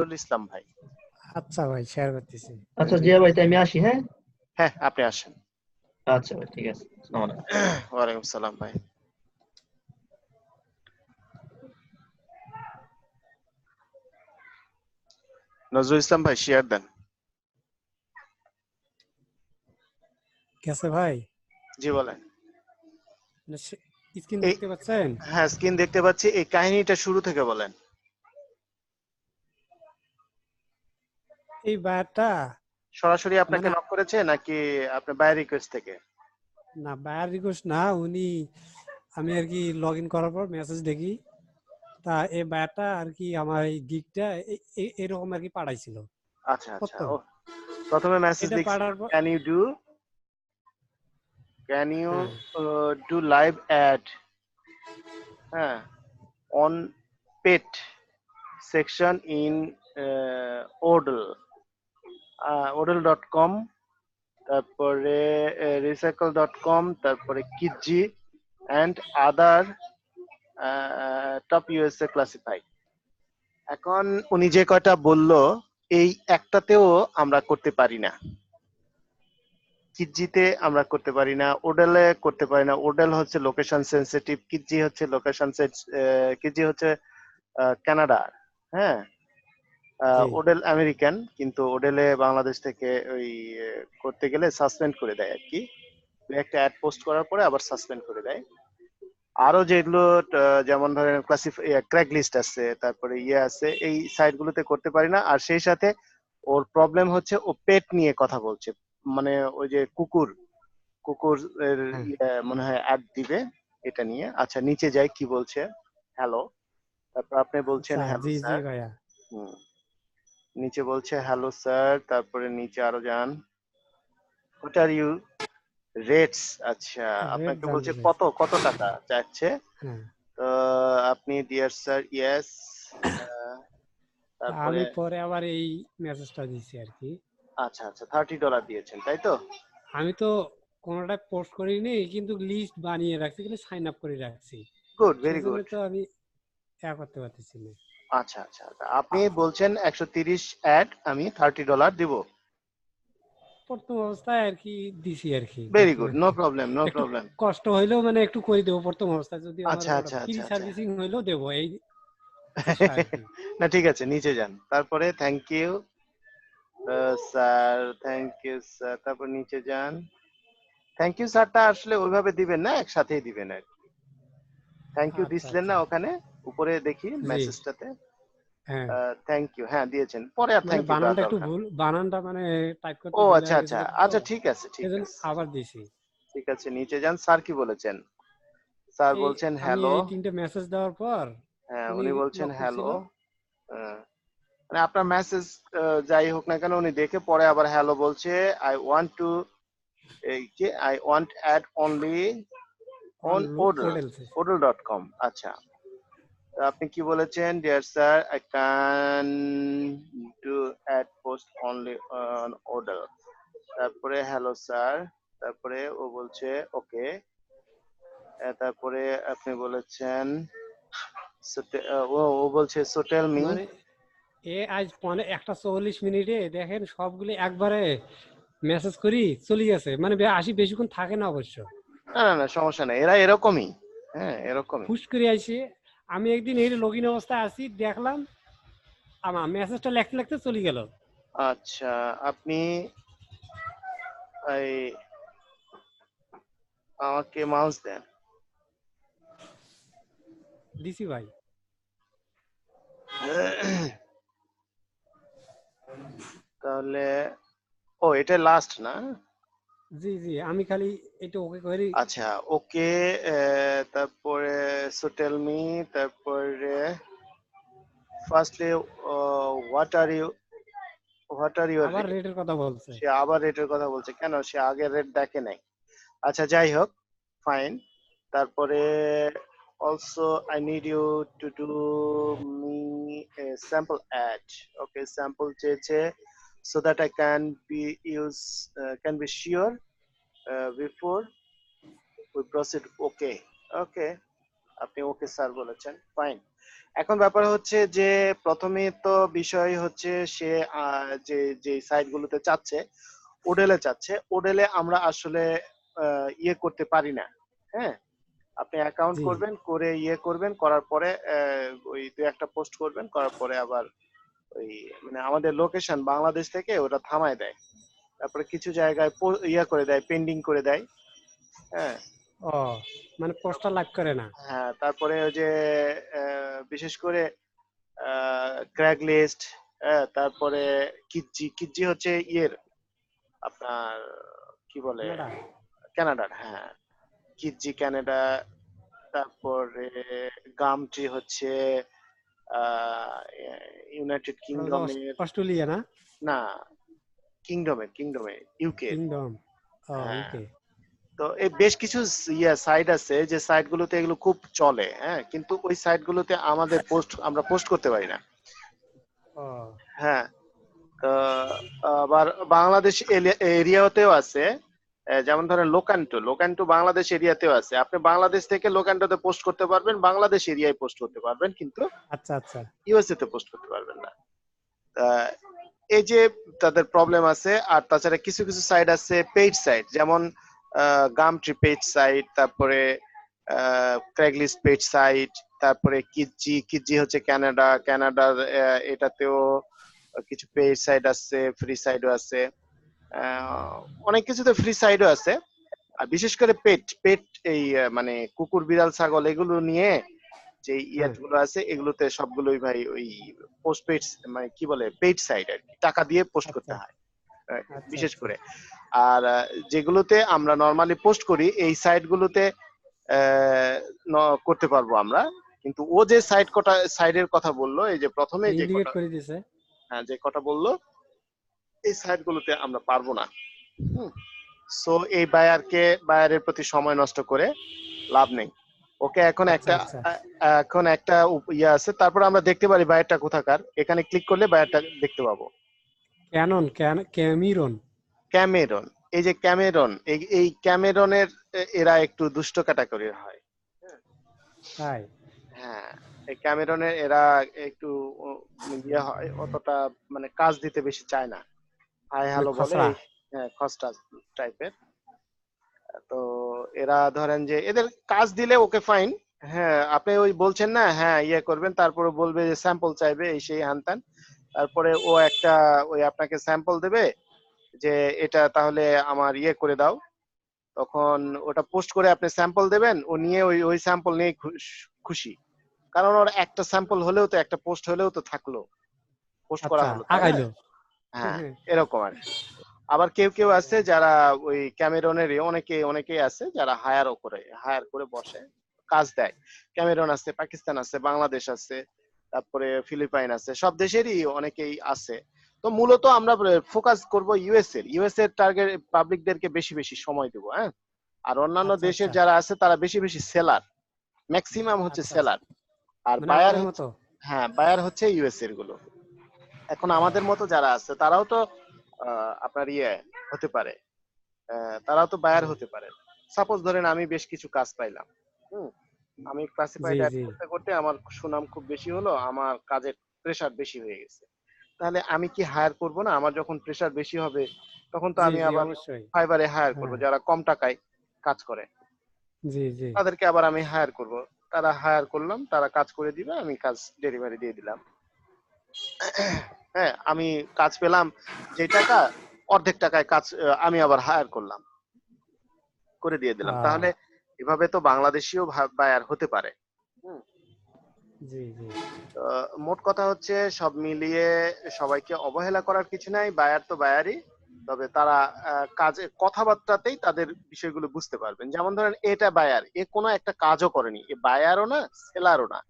নজরুল ইসলাম ভাই। আচ্ছা ভাই শেয়ার করতেছি। আচ্ছা জিয়া ভাই তাই আমি আসি হ্যাঁ? হ্যাঁ আপনি আসেন। আচ্ছা ভাই ঠিক আছে আসসালামু আলাইকুম। ওয়ালাইকুম সালাম ভাই। নজরুল ইসলাম ভাই শেয়ার দেন। গেছে ভাই? জি বলেন। স্ক্রিন দেখতে পাচ্ছেন? হ্যাঁ স্ক্রিন দেখতে পাচ্ছি। এই কাহিনীটা শুরু থেকে বলেন। এই বায়ারটা সরাসরি আপনাকে মানে- নক করেছে নাকি আপনার বাই রিকোয়েস্ট থেকে? না বায়ার রিকোয়েস্ট না উনি আমি আর কি লগ ইন করার পর মেসেজ দেখি। তা এই বায়ারটা আর কি আমার এই গিগটা এরকম আর কি পাঠাইছিল। আচ্ছা আচ্ছা। প্রথমে মেসেজ পর can you do can you. Do live ad হ্যাঁ on pet section in Oodle Oodle dot com তারপরে রিসাইকেল ডট কম তারপরে Kijiji and other top USA classify এখন উনি যে কয়টা বলল এই একটাতেও আমরা করতে পারি না। কিজিতে আমরা করতে পারি না ওডেলে করতে পারি না। ওডেল হচ্ছে লোকেশন সেন্সিটিভ কিজি হচ্ছে লোকেশন কিজি হচ্ছে আহ, কানাডা হ্যাঁ। ওডেল আমেরিকান কিন্তু ওডেলে বাংলাদেশ থেকে ওই করতে গেলে সাসপেন্ড করে দেয় আর কি। একটা অ্যাড পোস্ট করার পরে আবার সাসপেন্ড করে দেয়। আরও যেগুলো যেমন ধরেন ক্লাসিফাই ক্র্যাক লিস্ট আছে তারপরে ইয়ে আছে এই সাইট গুলোতে করতে পারি না। আর সেই সাথে ওর প্রবলেম হচ্ছে ও পেট নিয়ে কথা বলছে। মানে ওই যে কুকুর কুকুর এর ইয়ে মনে হয় অ্যাড দিবে এটা নিয়ে। আচ্ছা নিচে যাই কি বলছে? হ্যালো তারপর আপনি বলছেন আচ্ছা, হ্যালো জি জি স্যার ভাইয়া হুম। নিচে বলছে হ্যালো স্যার তারপরে নিচে আরও যান। হোয়াট আর ইউ রেটস আচ্ছা। আপনাকে বলছে কত কত টাকা চাচ্ছে? হ্যাঁ। তো আপনি ডিয়ার স্যার ইয়েস তারপরে আমি পরে আবার এই মেসেজটা দিছি আর কি। আচ্ছা আচ্ছা থার্টি ডলার দিয়েছেন তাই তো? আমি তো কোনোটা পোস্ট করিনি কিন্তু লিস্ট বানিয়ে রাখছি কিন্তু সাইন আপ করে রাখছি। গুড ভেরি গুড তো আমি ইয়া করতে পারতেছি না। আচ্ছা আচ্ছা। আপনি বলছেন একশো তিরিশ অ্যাড আমি থার্টি ডলার দিব। প্রথম অবস্থায় আর কি দিছি আর কি। Very good no problem no problem কষ্ট হইলেও মানে একটু করে দেবো প্রথম অবস্থায়। যদি আচ্ছা, আচ্ছা, ফ্রি। সার্ভিসিং হইলেও দেবো এই। না ঠিক আছে নিচে যান। তারপরে thank you sir thank you sir তারপর নিচে যান। থ্যাংক ইউ স্যারটা আসলে ওইভাবে দিবেন না একসাথেই দিবেন আর কি। থ্যাংক ইউ আচ্ছা, দিছিলেন না আচ্ছা। ওখানে? উপরে দেখি মেসেজটাতে হ্যাঁ। থ্যাংক ইউ হ্যাঁ দিয়েছেন। পরে আর মানে থ্যাংক ইউ বানানটা একটু ভুল বানানটা মানে টাইপ করতে ও আচ্ছা আচ্ছা। আচ্ছা ঠিক আছে ঠিক আছে। আবার দিছি। ঠিক আছে নিচে যান স্যার কি বলেছেন? স্যার বলছেন হ্যালো তিনটে মেসেজ দেওয়ার পর হ্যাঁ উনি বলছেন হ্যালো। মানে আপনার মেসেজ যাই হোক না কেন উনি দেখে পরে আবার হ্যালো বলছে আই ওয়ান্ট টু এই কি? I want ad only on Oodle Oodle dot com আচ্ছা। আপনি কি বলেছেন? Dear sir I can do ad post only on order তারপরে হ্যালো স্যার তারপরে ও বলছে ওকে তারপরে আপনি বলেছেন ও ও বলছে সো টেল মি মানে এ আজ পনে একটা চল্লিশ মিনিটে দেখেন সবগুলি একবারে মেসেজ করি চলে গেছে। মানে আসি বেশিক্ষণ থাকে না অবশ্য। না না সমস্যা নেই। এরা এরকমই। হ্যাঁ এরকমই। ফুস করে আইসে আমি একদিন এই লগ ইন অবস্থায় আছি দেখলাম আমার মেসেজটা লিখতে লিখতে চলে গেল। আচ্ছা আপনি এই আমাকে মাউস দেন। দিছি ভাই। তাহলে ও এটা লাস্ট না? জি জি আমি খালি এটা ওকে করি আচ্ছা ওকে তারপরে সো টেল মি তারপরে firstly what are you what are your আবার রেটের কথা বলছে। সে আবার রেটের কথা বলছে কেন? সে আগে রেট দেখে নাই। আচ্ছা যাই হোক ফাইন তারপরে also I need you to do me sample ad okay sample চেয়েছে so that I can be use can be sure before we proceed okay okay আপনি ওকে স্যার বলেছেন ফাইন এখন ব্যাপার হচ্ছে যে প্রথমে তো বিষয় হচ্ছে সে যে যে সাইটগুলোতে চাচ্ছে ওডেলে চাচ্ছে। ওডেলে আমরা আসলে ইয়ে করতে পারি না হ্যাঁ? আপনি অ্যাকাউন্ট। করবেন করে ইয়ে করবেন করার পরে ওই দুই একটা পোস্ট করবেন করার পরে আবার ওই মানে আমাদের লোকেশন বাংলাদেশ থেকে ওটা থামায় দেয়। তারপরে কিছু জায়গায় ইয়ে করে দেয় পেন্ডিং করে দেয়। হ্যাঁ। ও মানে পোস্টটা লাইক করে না? হ্যাঁ তারপরে ওই যে বিশেষ করে ক্র্যাক লিস্ট তারপরে কিজি কিজি হচ্ছে ইয়ের আপনার কি বলে? কানাডা? কানাডার হ্যাঁ। কিজি কানাডা তারপরে গামটি হচ্ছে ইউনাইটেড কিংডমের অস্ট্রেলিয়া না না কিংডমের কিংডমের ইউকে কিংডম হ্যাঁ। ওকে তো এই বেশ কিছু ইয়া সাইট আছে যে সাইট গুলোতে এগুলো খুব চলে হ্যাঁ কিন্তু ওই সাইট গুলোতে আমাদের পোস্ট আমরা পোস্ট করতে পারি না। হ্যাঁ তো আবার বাংলাদেশ এরিয়াতেও আছে। যেমন ধরেন লোকান্টো লোকান্টো বাংলাদেশ এরিয়াতেও আছে। আপনি বাংলাদেশ থেকে লোকান্টোতে পোস্ট করতে পারবেন বাংলাদেশ এরিয়ায় পোস্ট করতে পারবেন কিন্তু আচ্ছা আচ্ছা। ইউএসএ তে পোস্ট করতে পারবেন না। এই যে তাদের প্রবলেম আছে আর তাছাড়া কিছু কিছু সাইট আছে পেইড সাইট যেমন গাম ট্রি পেজ সাইট তারপরে ক্র্যাগলিস্ট পেজ সাইট তারপরে কিজি কিজি হচ্ছে কানাডা কানাডার এটাতেও কিছু পেজ সাইট আছে ফ্রি সাইটও আছে। অনেক কিছুতে ফ্রি সাইডও আছে। আর বিশেষ করে পেট পেট এই মানে কুকুর বিড়াল ছাগল এগুলো নিয়ে যে ইয়াতগুলো আছে এগুলোতে সবগুলোই ভাই ওই পোস্ট পেড মানে কি বলে পেড সাইট আর কি টাকা দিয়ে পোস্ট করতে আচ্ছা। হয় আচ্ছা, বিশেষ আচ্ছা। করে। আর যেগুলোতে আমরা নর্মালি পোস্ট করি এই সাইট গুলোতে করতে পারব আমরা। কিন্তু ও যে সাইট কটা সাইডের কথা বলল এই যে প্রথমে যে কটা হ্যাঁ, যে কথা বলল এই সাইট গুলোতে আমরা পারব না। সো এই বায়ারকে বায়ারের প্রতি সময় নষ্ট করে লাভ নেই। ওকে এখন একটা আচ্ছা। এখন একটা উপ- ইয়ে আছে। তারপর আমরা দেখতে পারি বায়ারটা কোথাকার। এখানে ক্লিক করলে বায়ারটা দেখতে পাবো। ক্যানন ক্যামিরন ক্যামেরন এই যে ক্যামেরন এই ক্যামেরনের এরা একটু দুষ্ট ক্যাটাগরির হয়। তাই? হ্যাঁ এই ক্যামেরনের এরা একটু ইয়ে হয় অতটা মানে কাজ দিতে বেশি চায় না। হাই হ্যালো বলে হ্যাঁ টাইপের তো এরা ধরেন যে এদের কাজ দিলে ওকে ফাইন হ্যাঁ আপনি ওই বলছেন না হ্যাঁ ইয়ে করবেন তারপরে বলবে যে স্যাম্পল চাইবে এই সেই হানতান। তারপরে ও একটা ওই আপনাকে স্যাম্পল দেবে যে এটা তাহলে আমার ইয়ে করে দাও। তখন ওটা পোস্ট করে আপনি স্যাম্পল দেবেন ও নিয়ে ওই ওই স্যাম্পল নিয়ে খুশ- কারণ ওর একটা স্যাম্পল হলেও তো একটা পোস্ট হলেও তো থাকল। পোস্ট করা আচ্ছা হলো? আগাইলো। হ্যাঁ এরকম আর আবার কেউ কেউ আছে যারা ওই ক্যামেরনের অনেকে অনেকেই আছে যারা হায়ারও করে হায়ার করে বসে কাজ দেয়। ক্যামেরন আছে পাকিস্তান আছে বাংলাদেশ আছে তারপরে ফিলিপাইন আছে সব দেশেরই অনেকেই আছে। তো মূলত আমরা ফোকাস করব ইউএস এর। ইউএস এর টার্গেট পাবলিকদেরকে বেশি বেশি সময় দেবো হ্যাঁ? আর অন্যান্য আচ্ছা, দেশের আচ্ছা। যারা আছে তারা বেশি বেশি সেলার ম্যাক্সিমাম হচ্ছে আচ্ছা, সেলার আর মানে বায়ার হ্যাঁ বায়ার হচ্ছে ইউএস এরগুলো। এখন আমাদের মতো যারা আছে তারাও তো আপনার ইয়ে হতে পারে। তারাও তো বায়ার হতে পারে। সাপোজ ধরেন আমি বেশ কিছু কাজ পাইলাম হুম? আমি ক্লাসিফাইড অ্যাড করতে করতে আমার সুনাম খুব বেশি হলো আমার কাজের প্রেসার বেশি হয়ে গেছে। তাহলে আমি কি হায়ার করব না? আমার যখন প্রেসার বেশি হবে তখন তো আমি আবার ফাইবারে হায়ার করব হ্যাঁ। যারা কম টাকায় কাজ করে। জি জি। তাদেরকে আবার আমি হায়ার করব। তারা হায়ার করলাম তারা কাজ করে দিবে আমি কাজ ডেলিভারি দিয়ে দিলাম। হ্যাঁ আমি কাজ পেলাম যে টাকা অর্ধেক টাকায় কাজ আমি আবার হায়ার করলাম। করে দিয়ে দিলাম। তাহলে এভাবে তো বাংলাদেশিও বায়ার হতে পারে। জি জি। মোট কথা হচ্ছে সব মিলিয়ে সবাইকে অবহেলা করার কিছু নাই। বায়ার তো বায়ারই তবে তারা কাজে কথাবার্তাতেই তাদের বিষয়গুলো বুঝতে পারবেন। যেমন ধরেন এটা বায়ার এ কোনো একটা কাজও করেনি। এ বায়ারও না সেলারও না।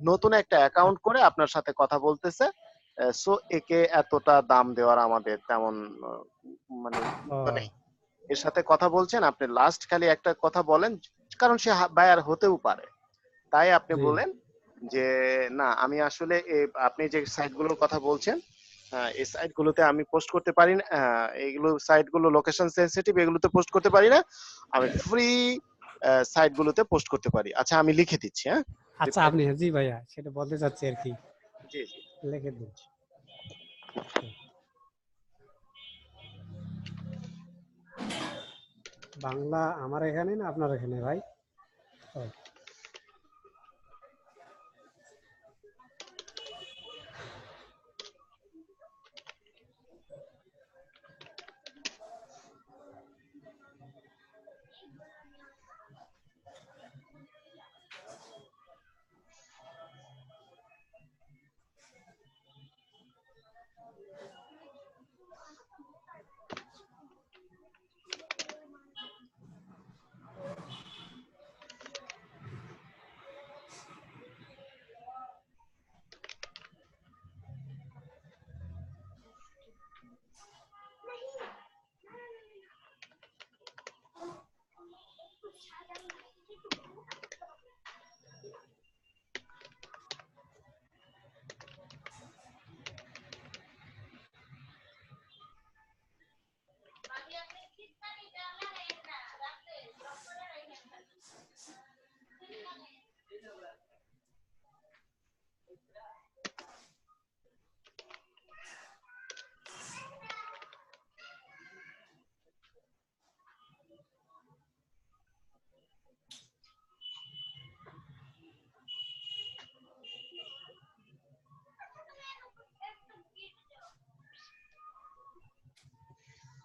নতুন একটা অ্যাকাউন্ট করে আপনার সাথে কথা বলতেছে সো একে এতটা দাম দেওয়ার আমাদের তেমন মানে নেই। এর সাথে কথা বলছেন আপনি লাস্ট খালি একটা কথা বলেন কারণ সে বায়ার হতেও পারে। তাই আপনি বলেন যে না আমি আসলে আপনি যে সাইটগুলোর কথা বলছেন আহ, এই সাইটগুলোতে আমি পোস্ট করতে পারি না এইগুলো সাইটগুলো লোকেশন সেনসিটিভ এগুলোতে পোস্ট করতে পারি না আমি ফ্রি সাইটগুলোতে পোস্ট করতে পারি। আচ্ছা আমি লিখে দিচ্ছি হ্যাঁ? আচ্ছা আপনি হ্যাঁ, জি ভাইয়া সেটা বলতে চাচ্ছি আর কি। জি। লিখে দিন। বাংলা আমার এখানে না আপনার এখানে ভাই?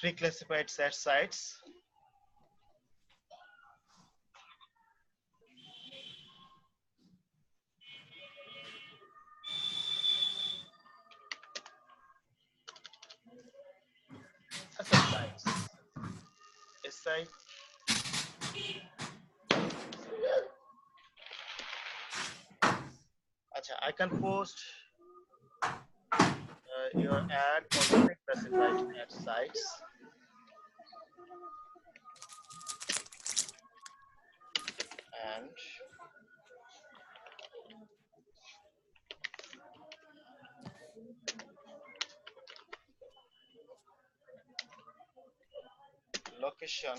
pre-classified set sites. Sites. SI I can post uh, your ad on classified ad sites. And location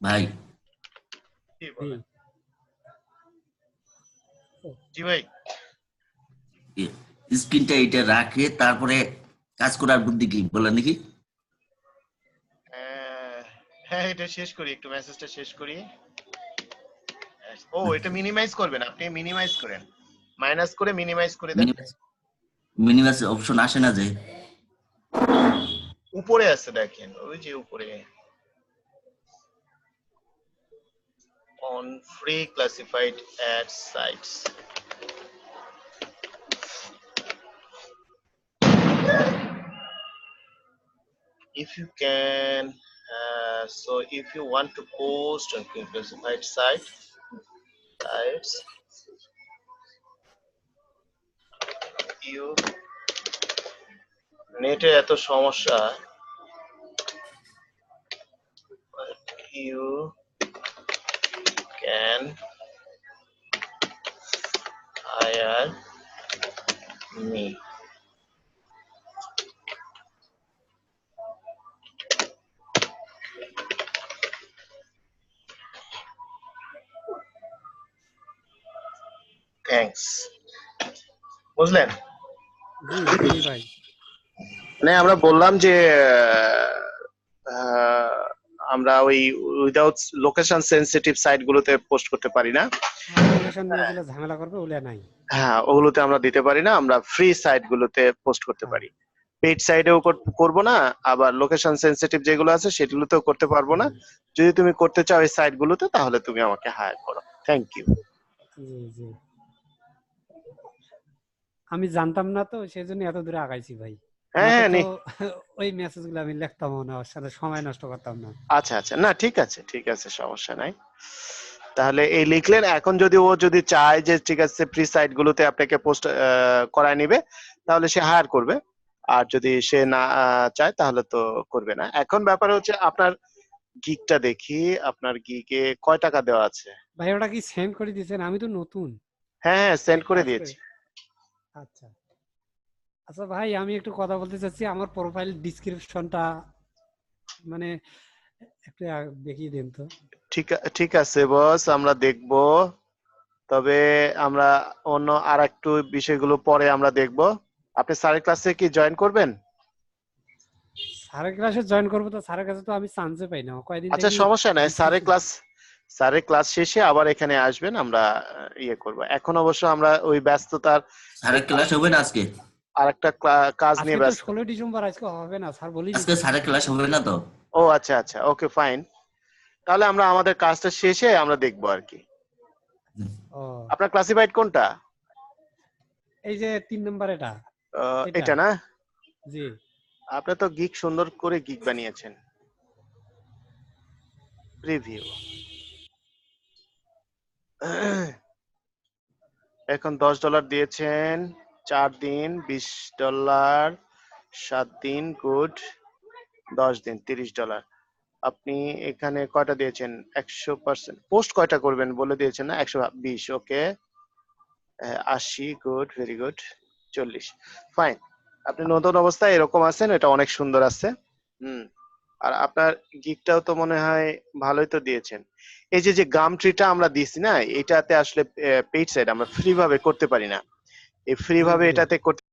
ভাই। জি ভাই। স্ক্রিনটা এটা রাখে তারপরে কাজ করার বুদ্ধি কি বলেন আহ, হ্যাঁ এটা শেষ করি একটু মেসেজটা শেষ করি। ও এটা মিনিমাইজ করবেন আপনি মিনিমাইজ করেন। মাইনাস করে মিনিমাইজ করে দেন। মিনিমাস অপশন আসে না যে। উপরে আছে দেখেন ওই যে উপরে। on free classified ad sites if you can uh, so if you want to post on free classified site sites you নেটে এত সমস্যা you can hire me thanks বুঝলেন ভাই মানে আমরা বললাম যে আহ, আমরা ওই উইদাউট লোকেশন সেনসিটিভ সাইট গুলোতে পোস্ট করতে পারি না। গেলে ঝামেলা করবে ওগুলা নাই। হ্যাঁ ওগুলোতে আমরা দিতে পারি না আমরা ফ্রি সাইট গুলোতে পোস্ট করতে পারি। পেড সাইডেও করব না আবার লোকেশন সেনসিটিভ যেগুলো আছে সেগুলোতেও করতে পারব না। যদি তুমি করতে চাও এই সাইট গুলোতে তাহলে তুমি আমাকে হায়ার করো। থ্যাংক ইউ আমি জানতাম না তো সেই জন্য এত দূরে আগাইছি ভাই। হ্যাঁ ওই মেসেজগুলো আমি লিখতাম না ওর সাথে সময় নষ্ট করতাম না। আচ্ছা আচ্ছা। না ঠিক আছে ঠিক আছে সমস্যা নাই। তাহলে এই লিখলেন এখন যদি ও যদি চায় যে ঠিক আছে ফ্রি সাইট গুলোতে আপনাকে পোস্ট করায় নিবে তাহলে সে হায়ার করবে। আর যদি সে না চায় তাহলে তো করবে না। এখন ব্যাপার হচ্ছে আপনার গিগটা দেখি আপনার গিগে কয় টাকা দেওয়া আছে? ভাই ওটা কি সেন্ড করে দিয়েছেন? আমি তো নতুন। হ্যাঁ হ্যাঁ সেন্ড করে দিয়েছি। আচ্ছা। আচ্ছা ভাই আমি একটু কথা বলতে চাচ্ছি। আমার প্রোফাইল ডিসক্রিপশনটা মানে একটু দেখিয়ে দেন তো। ঠিক ঠিক আছে বস আমরা দেখব। তবে আমরা অন্য আর একটু বিষয়গুলো পরে আমরা দেখব। আপনি স্যারের ক্লাসে কি জয়েন করবেন? স্যারের ক্লাসে জয়েন করব তো। স্যারের কাছে তো আমি চান্সে পাই না। কয়দিন আচ্ছা সমস্যা নাই। স্যারের ক্লাস স্যারের ক্লাস শেষে আবার এখানে আসবেন। আমরা ইয়ে করব। এখন অবশ্য আমরা ওই ব্যস্ততার স্যারের ক্লাস হবে না আজকে? আর একটা কাজ নিয়ে ব্যস্ত। ষোলো ডিসেম্বর আজকে হবে না স্যার বলি আজকে স্যারের ক্লাস হবে না তো? ও আচ্ছা আচ্ছা ওকে ফাইন। তাহলে আমরা আমাদের কাজটা শেষে আমরা দেখব আর কি। আপনার ক্লাসিফাইড কোনটা? এই যে তিন নম্বর এটা। এটা। না? জি। আপনি তো গিক সুন্দর করে গিক বানিয়েছেন। প্রিভিউ এখন দশ ডলার দিয়েছেন। চার দিন, বিশ ডলার, সাত দিন, গুড, দশ দিন, তিরিশ ডলার। আপনি এখানে কয়টা দিয়েছেন? একশো পার্সেন্ট। পোস্ট কয়টা করবেন বলে দিয়েছেন না? একশো বিশ, ওকে। আশি, গুড, ভেরি গুড, চল্লিশ। ফাইন। আপনি নতুন অবস্থায় এরকম আছেন, এটা অনেক সুন্দর আছে। হুম। আর আপনার গিকটাও তো মনে হয় ভালোই তো দিয়েছেন। এই যে যে গাম ট্রিটা আমরা দিছি না, এটাতে আসলে পেইড সাইড আমরা ফ্রি ভাবে করতে পারি না। ফ্রি ভাবে এটাতে করতে